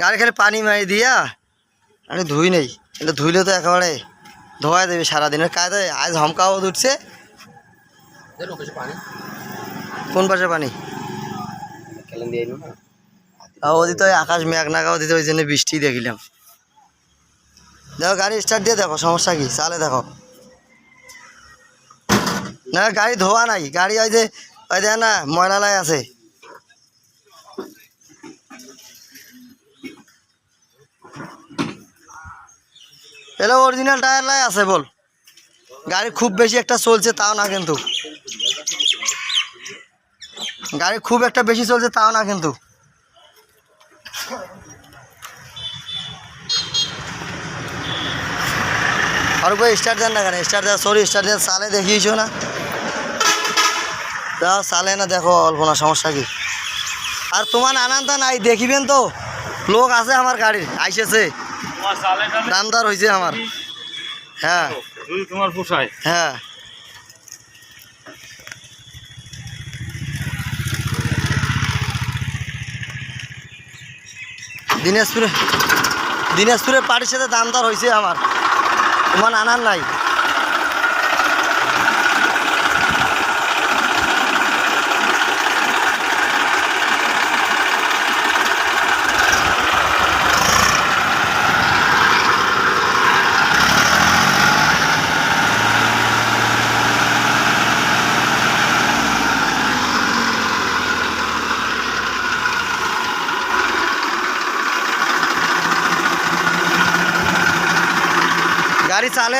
গাড়ি খালি পানি মারি দিয়া আমি ধুই নেই। এটা ধুইলে তো একেবারে ধোয়া দেবে সারাদিনের কাজে। আজ হমকাও উঠছে কোন পাশে পানি? ওদিকে তো আকাশ মেঘ নাগা, ওদিকে ওই জন্য বৃষ্টি দেখিলাম। দেখো, গাড়ি স্টার্ট দিয়ে দেখো, সমস্যা কি? চালে দেখো। না, গাড়ি ধোয়া নাই। গাড়ি ওই যে, ওই দেখ না ময়লালায় আছে। এলো অরিজিনাল টায়ার লাই আছে, বল। গাড়ি খুব বেশি একটা চলছে তাও না কিন্তু। গাড়ি খুব একটা বেশি চলছে তাও না কিন্তু। আর কই স্টার্ট দেন না কেন? স্টার্ট দেওয়া সরি স্টার্ট দেওয়া সালে দেখিয়েছো না? দাও সালে না, দেখো অল্প না সমস্যা কি? আর তোমার আনন্দ নাই, দেখিবেন তো? লোক আছে আমার গাড়ির, আইসেছে। দামদার হয়েছে আমার। হ্যাঁ। যদি তোমার পোষায়। হ্যাঁ। দিনাজপুরে দিনাজপুরে পাড়ির সাথে দামদার হয়েছে আমার। তোমার আনার নাই। 你咋了？